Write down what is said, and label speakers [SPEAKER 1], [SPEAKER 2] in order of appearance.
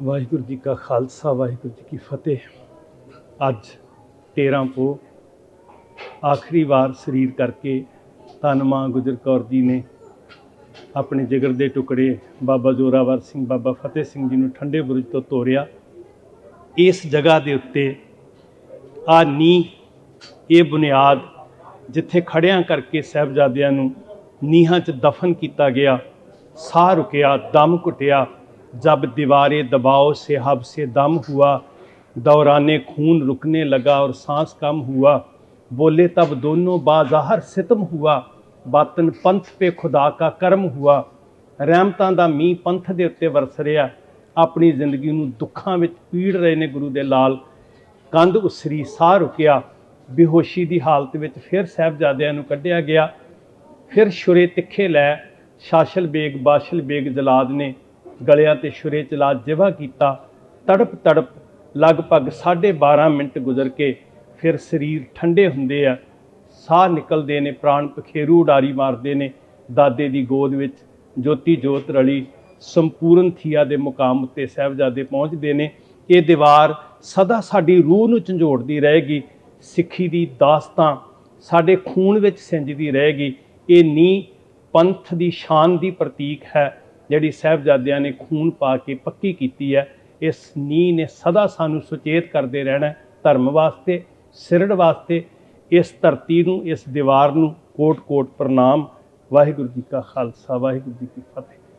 [SPEAKER 1] ਵਾਹਿਗੁਰੂ ਜੀ ਕਾ ਖਾਲਸਾ, ਵਾਹਿਗੁਰੂ ਜੀ ਕੀ ਫਤਿਹ। ਅੱਜ 13 ਪੋ ਆਖਰੀ ਵਾਰ ਸਰੀਰ ਕਰਕੇ ਧੰਨ ਮਾਂ ਗੁਜਰ ਕੌਰ ਜੀ ਨੇ ਆਪਣੇ ਜਿਗਰ ਦੇ ਟੁਕੜੇ ਬਾਬਾ ਜ਼ੋਰਾਵਰ ਸਿੰਘ, ਬਾਬਾ ਫਤਿਹ ਸਿੰਘ ਜੀ ਨੂੰ ਠੰਡੇ ਬੁਰਜ ਤੋਂ ਤੋਰਿਆ। ਇਸ ਜਗ੍ਹਾ ਦੇ ਉੱਤੇ ਆ ਨੀ ਇਹ ਬੁਨਿਆਦ ਜਿੱਥੇ ਖੜਿਆਂ ਕਰਕੇ ਸਾਹਿਬਜ਼ਾਦਿਆਂ ਨੂੰ ਨੀਹਾਂ 'ਚ ਦਫਨ ਕੀਤਾ ਗਿਆ, ਸਾਹ ਰੁਕਿਆ, ਦਮ ਘੁੱਟਿਆ जब दीवारें दबाव से हब से दम हुआ दौराने खून रुकने लगा और सांस कम हुआ बोले तब दोनों बाज़ाहर सितम हुआ ਬਾਤਨ ਪੰਥ पे खुदा का ਕਰਮ ਹੁਆ ਰਹਿਮਤਾਂ ਦਾ ਮੀਂਹ ਪੰਥ ਦੇ ਉੱਤੇ ਵਰਸ ਰਿਹਾ ਆਪਣੀ ਜ਼ਿੰਦਗੀ ਨੂੰ ਦੁੱਖਾਂ ਵਿੱਚ ਪੀੜ ਰਹੇ ਨੇ ਗੁਰੂ ਦੇ ਲਾਲ ਕੰਧ ਉਸਰੀ ਸਾਹ ਰੁਕਿਆ ਬੇਹੋਸ਼ੀ ਦੀ ਹਾਲਤ ਵਿੱਚ ਫਿਰ ਸਾਹਿਬਜ਼ਾਦਿਆਂ ਨੂੰ ਕੱਢਿਆ ਗਿਆ ਫਿਰ ਛੁਰੇ ਤਿੱਖੇ ਲੈ ਸ਼ਾਸ਼ਲ ਬੇਗ ਬਾਸ਼ਲ ਬੇਗ ਜਲਾਦ ਨੇ ਗਲਿਆਂ ਤੇ ਛੁਰੇ ਚਲਾ ਜਿਵਾ ਕੀਤਾ, ਤੜਪ ਤੜਪ ਲਗਭਗ 12.5 ਮਿੰਟ ਗੁਜ਼ਰ ਕੇ ਫਿਰ ਸਰੀਰ ਠੰਡੇ ਹੁੰਦੇ ਆ। ਸਾਹ ਨਿਕਲਦੇ ਨੇ, ਪ੍ਰਾਣ ਪਖੇਰੂ ਉਡਾਰੀ ਮਾਰਦੇ ਨੇ। ਦਾਦੇ ਦੀ ਗੋਦ ਵਿੱਚ ਜੋਤੀ ਜੋਤ ਰਲੀ, ਸੰਪੂਰਨ ਥੀਆ ਦੇ ਮੁਕਾਮ ਉੱਤੇ ਸਾਹਿਬਜ਼ਾਦੇ ਪਹੁੰਚਦੇ ਨੇ। ਇਹ ਦੀਵਾਰ ਸਦਾ ਸਾਡੀ ਰੂਹ ਨੂੰ ਝੰਜੋੜਦੀ ਰਹੇਗੀ, ਸਿੱਖੀ ਦੀ ਦਾਸਤਾਂ ਸਾਡੇ ਖੂਨ ਵਿੱਚ ਸਿੰਜਦੀ ਰਹੇਗੀ। ਇਹ ਨੀ ਪੰਥ ਦੀ ਸ਼ਾਨ ਦੀ ਪ੍ਰਤੀਕ ਹੈ। ਜਿਹੜੀ ਸਾਹਿਬਜ਼ਾਦਿਆਂ ਨੇ ਖੂਨ ਪਾ ਕੇ ਪੱਕੀ ਕੀਤੀ ਹੈ, ਇਸ ਨੀਂਹ ਨੇ ਸਦਾ ਸਾਨੂੰ ਸੁਚੇਤ ਕਰਦੇ ਰਹਿਣਾ ਧਰਮ ਵਾਸਤੇ, ਸਿਰੜ ਵਾਸਤੇ, ਇਸ ਧਰਤੀ ਨੂੰ, ਇਸ ਦੀਵਾਰ ਨੂੰ ਕੋਟ-ਕੋਟ ਪ੍ਰਣਾਮ। ਵਾਹਿਗੁਰੂ ਜੀ ਕਾ ਖਾਲਸਾ, ਵਾਹਿਗੁਰੂ ਜੀ ਕੀ ਫਤਿਹ।